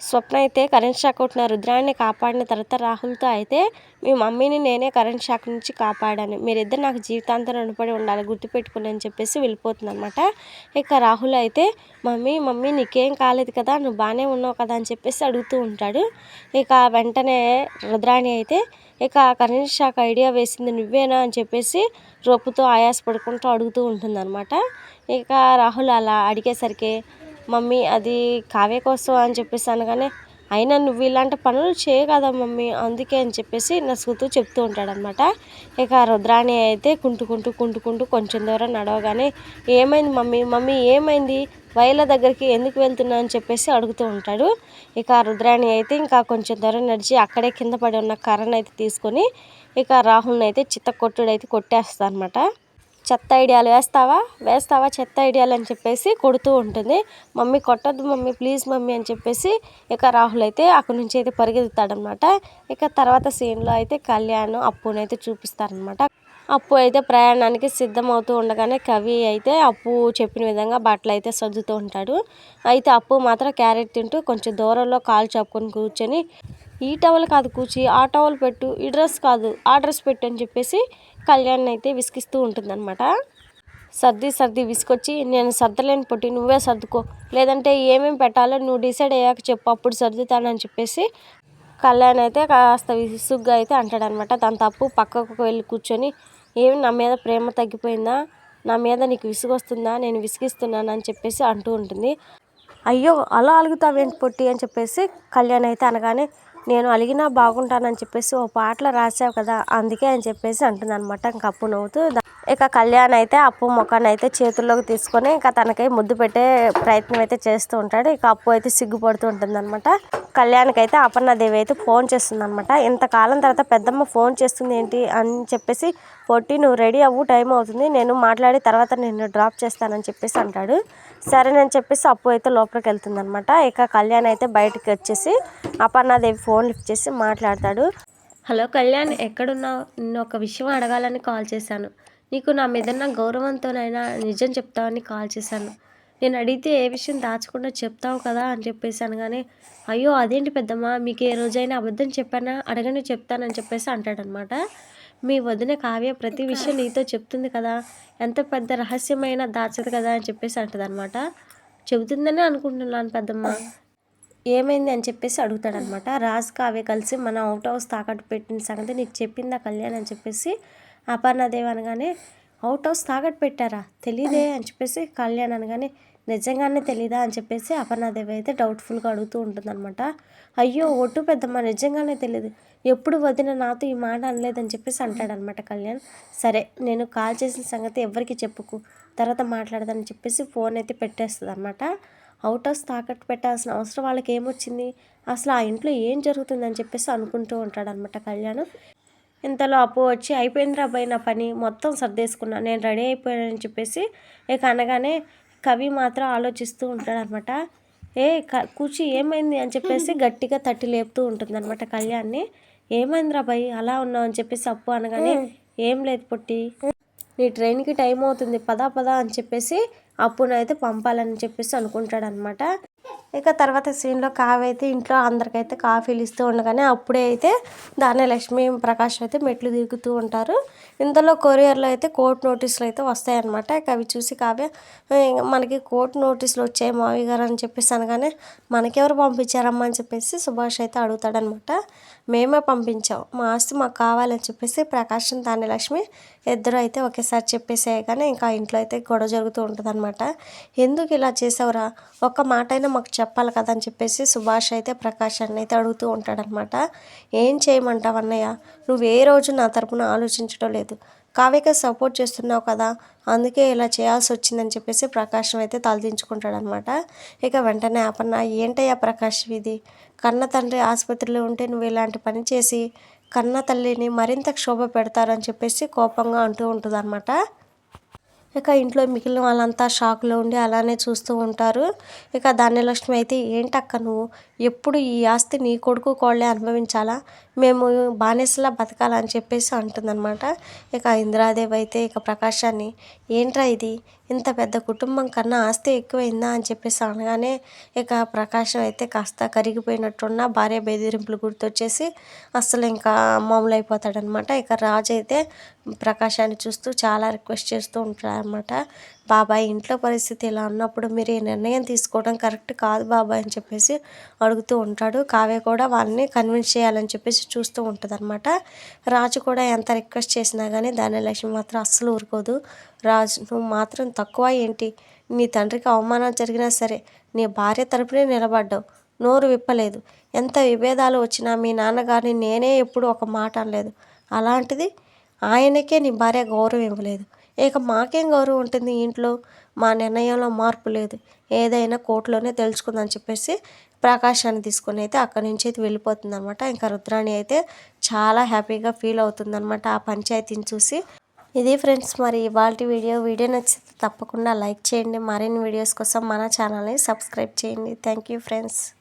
స్వప్న అయితే current shock కొట్టిన రుద్రాన్ని కాపాడిన తర్వాత రాహుల్తో అయితే మీ మమ్మీని నేనే కరెంట్ షాక్ నుంచి కాపాడాను. మీరిద్దరు నాకు జీవితాంతం రుణపడి ఉండాలి గుర్తుపెట్టుకుని అని చెప్పేసి వెళ్ళిపోతుంది అనమాట ఇక రాహుల్ అయితే మమ్మీ మమ్మీ నీకేం కాలేదు కదా నువ్వు బాగానే ఉన్నావు కదా అని చెప్పేసి అడుగుతూ ఉంటాడు. ఇక వెంటనే రుద్రాణి అయితే ఇక కరెంట్ షాక్ ఐడియా వేసింది నువ్వేనా అని చెప్పేసి రొప్పుతో ఆయాస పడుకుంటూ అడుగుతూ ఉంటుంది అనమాట ఇక రాహుల్ అలా అడిగేసరికి మమ్మీ అది కావ్య కోసం అని చెప్పేసి అనగానే అయినా నువ్వు ఇలాంటి పనులు చేయ కదా మమ్మీ అందుకే అని చెప్పేసి నసుగుతూ చెప్తూ ఉంటాడనమాట. ఇక రుద్రాణి అయితే కుంటుకుంటూ కుంటుకుంటూ కొంచెం దూరం నడవగానే ఏమైంది మమ్మీ? మమ్మీ ఏమైంది? వైల దగ్గరికి ఎందుకు వెళ్తున్నా అని చెప్పేసి అడుగుతూ ఉంటాడు. ఇక రుద్రాణి అయితే ఇంకా కొంచెం దూరం నడిచి అక్కడే కింద పడి ఉన్న కర్రను అయితే తీసుకొని ఇక రాహుల్ని అయితే చిత్త కొట్టుడు అయితే కొట్టేస్తా అనమాట చెత్త ఐడియాలు వేస్తావా? వేస్తావా చెత్త ఐడియాలు అని చెప్పేసి కొడుతూ ఉంటుంది. మమ్మీ కొట్టద్దు మమ్మీ ప్లీజ్ మమ్మీ అని చెప్పేసి ఇక రాహుల్ అయితే అక్కడి నుంచి అయితే పరిగెత్తుతాడనమాట. ఇక తర్వాత సీన్లో అయితే కళ్యాణ్ అప్పునైతే చూపిస్తారనమాట. అప్పు అయితే ప్రయాణానికి సిద్ధమవుతూ ఉండగానే కవి అయితే అప్పు చెప్పిన విధంగా బట్టలు అయితే సర్దుతూ ఉంటాడు. అయితే అప్పు మాత్రం క్యారెట్ తింటూ కొంచెం దూరంలో కాలు చాపుకొని కూర్చొని ఈ టవల్ కాదు కూర్చి ఆ టవల్ పెట్టు ఈ డ్రెస్ కాదు ఆ డ్రెస్ పెట్టు అని చెప్పేసి కళ్యాణ్ అయితే విసిగిస్తూ ఉంటుందన్నమాట. సర్ది సర్ది విసుకొచ్చి నేను సర్దలేని పొట్టి నువ్వే సర్దుకో. లేదంటే ఏమేమి పెట్టాలో నువ్వు డిసైడ్ అయ్యాక చెప్పు అప్పుడు సర్దుతానని చెప్పేసి కళ్యాణ్ అయితే కాస్త విసుగ్గా అయితే అంటాడనమాట దాని తప్పు పక్కకు వెళ్ళి కూర్చొని ఏమి నా మీద ప్రేమ తగ్గిపోయిందా? నా మీద నీకు విసుగు వస్తుందా నేను విసిగిస్తున్నాను? అని చెప్పేసి అంటూ ఉంటుంది. అయ్యో అలా అలుగుతావేంటి పొట్టి? అని చెప్పేసి కళ్యాణ్ అయితే అనగానే నేను అలిగినా బాగుంటానని చెప్పేసి ఓ పాటలో రాసావు కదా అందుకే అని చెప్పేసి అంటుంది అనమాట ఇంక అప్పు నవ్వుతూ ఇక కళ్యాణ్ అయితే అప్పు ముఖాన్ని అయితే చేతుల్లోకి తీసుకొని ఇంకా తనకి ముద్దు పెట్టే ప్రయత్నం అయితే చేస్తూ ఉంటాడు. ఇక అప్పు అయితే సిగ్గుపడుతూ ఉంటుంది అనమాట కళ్యాణ్కి అయితే అపర్ణాదేవి అయితే ఫోన్ చేస్తుంది అనమాట ఇంతకాలం తర్వాత పెద్దమ్మ ఫోన్ చేస్తుంది ఏంటి అని చెప్పేసి పొట్టి నువ్వు రెడీ అవ్వు టైం అవుతుంది. నేను మాట్లాడి తర్వాత నేను డ్రాప్ చేస్తానని చెప్పేసి అంటాడు. సరేనని చెప్పేసి అప్పు అయితే లోపలికి వెళ్తుంది అనమాట ఇక కళ్యాణ్ అయితే బయటకు వచ్చేసి అపర్ణాదేవి ఫోన్ లిఫ్ట్ చేసి మాట్లాడతాడు. హలో కళ్యాణ్ ఎక్కడున్నావు? నిన్ను ఒక విషయం అడగాలని కాల్ చేశాను. నీకు నా మీద నా గౌరవంతోనైనా నిజం చెప్తావని కాల్ చేశాను. నేను అడిగితే ఏ విషయం దాచకుండా చెప్తావు కదా అని చెప్పేసాను కానీ అయ్యో అదేంటి పెద్దమ్మ మీకు ఏ రోజైనా అబద్ధం చెప్పానా? అడగని చెప్తానని చెప్పేసి అంటాడనమాట. మీ వదిన కావ్య ప్రతి విషయం నీతో చెప్తుంది కదా ఎంత పెద్ద రహస్యమైన దాచదు కదా అని చెప్పేసి అంటదనమాట. చెబుతుందనే చెబుతుందని అనుకుంటున్నాను పెద్దమ్మ. ఏమైంది అని చెప్పేసి అడుగుతాడనమాట. రాజ్ అవే కలిసి మన అవుట్ హౌస్ తాకట్టు పెట్టిన సంగతి నీకు చెప్పిందా కళ్యాణ్ అని చెప్పేసి అపర్ణదేవి అనగానే అవుట్ హౌస్ తాకట్టు పెట్టారా? తెలీదే అని చెప్పేసి కళ్యాణ్ అనగానే నిజంగానే తెలీదా? అని చెప్పేసి అపర్ణాదేవి అయితే డౌట్ఫుల్గా అడుగుతూ ఉంటుందన్నమాట అయ్యో ఒట్టు పెద్దమ్మ నిజంగానే తెలియదు ఎప్పుడు వదిన నాతో ఈ మాట అనలేదని చెప్పేసి అంటాడనమాట కళ్యాణ్. సరే నేను కాల్ చేసిన సంగతి ఎవరికి చెప్పుకు. తర్వాత మాట్లాడదని చెప్పేసి ఫోన్ అయితే పెట్టేస్తుంది అనమాట అవుట్ హౌస్ తాకట్టు పెట్టాల్సిన అవసరం వాళ్ళకి ఏమొచ్చింది అసలు ఆ ఇంట్లో ఏం జరుగుతుందని చెప్పేసి అనుకుంటూ ఉంటాడనమాట కళ్యాణ్. ఇంతలో అప్పు వచ్చి అయిపోయిందిరా అబ్బాయి నా పని మొత్తం సర్దేసుకున్నా నేను రెడీ అయిపోయానని చెప్పేసి ఇక అనగానే కవి మాత్రం ఆలోచిస్తూ ఉంటాడనమాట ఏ కూర్చి ఏమైంది అని చెప్పేసి గట్టిగా తట్టి లేపుతూ ఉంటుందన్నమాట కళ్యాణ్ని. ఏమైందిరా భయ్ అలా ఉన్నావు అని చెప్పేసి అప్పు అనగానే ఏం లేదు పొట్టి నీ ట్రైన్కి టైం అవుతుంది పదా పదా అని చెప్పేసి అప్పునైతే పంపాలని చెప్పేసి అనుకుంటాడనమాట ఇక తర్వాత సీన్లో కావి అయితే ఇంట్లో అందరికైతే కాఫీలు ఇస్తూ ఉండగానే అప్పుడే అయితే లక్ష్మి ప్రకాష్ అయితే మెట్లు దిగుతూ ఉంటారు. ఇందులో కొరియర్లో అయితే కోర్టు నోటీసులు అయితే వస్తాయన్నమాట. ఇక అవి చూసి కావ్య మనకి కోర్టు నోటీసులు వచ్చాయి మావి గారు అని చెప్పేసి అనగానే మనకెవరు పంపించారమ్మా అని చెప్పేసి సుభాష్ అయితే అడుగుతాడనమాట మేమే పంపించాం. మా ఆస్తి మాకు కావాలని చెప్పేసి ప్రకాశం లక్ష్మి ఇద్దరు అయితే ఒకేసారి చెప్పేసాయి. కానీ ఇంకా ఇంట్లో అయితే గొడవ జరుగుతూ ఉంటుంది ఎందుకు ఇలా చేసావురా? ఒక్క మాట అయినా మాకు చెప్పాలి కదా అని చెప్పేసి సుభాష్ అయితే ప్రకాశాన్ని అయితే అడుగుతూ ఉంటాడనమాట. ఏం చేయమంటావు అన్నయ్య? నువ్వు ఏ రోజు నా తరపున ఆలోచించడం లేదు. కావ్యకి సపోర్ట్ చేస్తున్నావు కదా. అందుకే ఇలా చేయాల్సి వచ్చిందని చెప్పేసి ప్రకాశం అయితే తలదించుకుంటాడనమాట. ఇక వెంటనే అపన్న ఏంటయ్యా ప్రకాష్ ఇది కన్న తండ్రి ఆసుపత్రిలో ఉంటే నువ్వు ఇలాంటి పని చేసి కన్న తల్లిని మరింత క్షోభ పెడతారని చెప్పేసి కోపంగా అంటూ ఉంటుంది అనమాట ఇక ఇంట్లో మిగిలిన వాళ్ళంతా షాక్లో ఉండి అలానే చూస్తూ ఉంటారు. ఇక ధాన్యలక్ష్మి అయితే ఏంటక్క నువ్వు? ఎప్పుడు ఈ ఆస్తి నీ కొడుకు కోళ్ళే అనుభవించాలా? మేము బానిసలా బతకాలని చెప్పేసి అంటుందన్నమాట. ఇక ఇందిరాదేవి అయితే ఇక ప్రకాశాన్ని ఏంట్రా ఇది? ఇంత పెద్ద కుటుంబం కన్నా ఆస్తి ఎక్కువైందా? అని చెప్పేసి అనగానే ఇక ప్రకాశం అయితే కాస్త కరిగిపోయినట్టున్న భార్య బెదిరింపులు గుర్తొచ్చేసి అస్సలు ఇంకా మామూలు అయిపోతాడనమాట ఇక రాజు అయితే ప్రకాశాన్ని చూస్తూ చాలా రిక్వెస్ట్ చేస్తూ ఉంటారనమాట బాబాయ్ ఇంట్లో పరిస్థితి ఇలా ఉన్నప్పుడు మీరు ఈ నిర్ణయం తీసుకోవడం కరెక్ట్ కాదు బాబాయ్ అని చెప్పేసి అడుగుతూ ఉంటాడు. కావ్య కూడా వాళ్ళని కన్విన్స్ చేయాలని చెప్పేసి చూస్తూ ఉంటుంది అనమాట రాజు కూడా ఎంత రిక్వెస్ట్ చేసినా కానీ దాని లక్ష్యం మాత్రం అస్సలు ఊరుకోదు. రాజు నువ్వు మాత్రం తక్కువ ఏంటి? నీ తండ్రికి అవమానం జరిగినా సరే నీ భార్య తరపునే నిలబడ్డావు. నోరు విప్పలేదు. ఎంత విభేదాలు వచ్చినా మీ నాన్నగారిని నేనే ఎప్పుడు ఒక మాట అనలేదు. అలాంటిది ఆయనకే నీ భార్య గౌరవం ఇవ్వలేదు. ఇక మాకేం గౌరవం ఉంటుంది ఇంట్లో? మా నిర్ణయంలో మార్పు లేదు. ఏదైనా కోర్టులోనే తెలుసుకుందని చెప్పేసి ప్రకాశాన్ని తీసుకొని అయితే అక్కడి నుంచి అయితే వెళ్ళిపోతుంది అనమాట ఇంకా రుద్రాణి అయితే చాలా హ్యాపీగా ఫీల్ అవుతుందన్నమాట ఆ పంచాయతీని చూసి. ఇది ఫ్రెండ్స్ మరి ఇవాళ వీడియో. వీడియో నచ్చితే తప్పకుండా లైక్ చేయండి. మరిన్ని వీడియోస్ కోసం మన ఛానల్ని సబ్స్క్రైబ్ చేయండి. Thank you friends.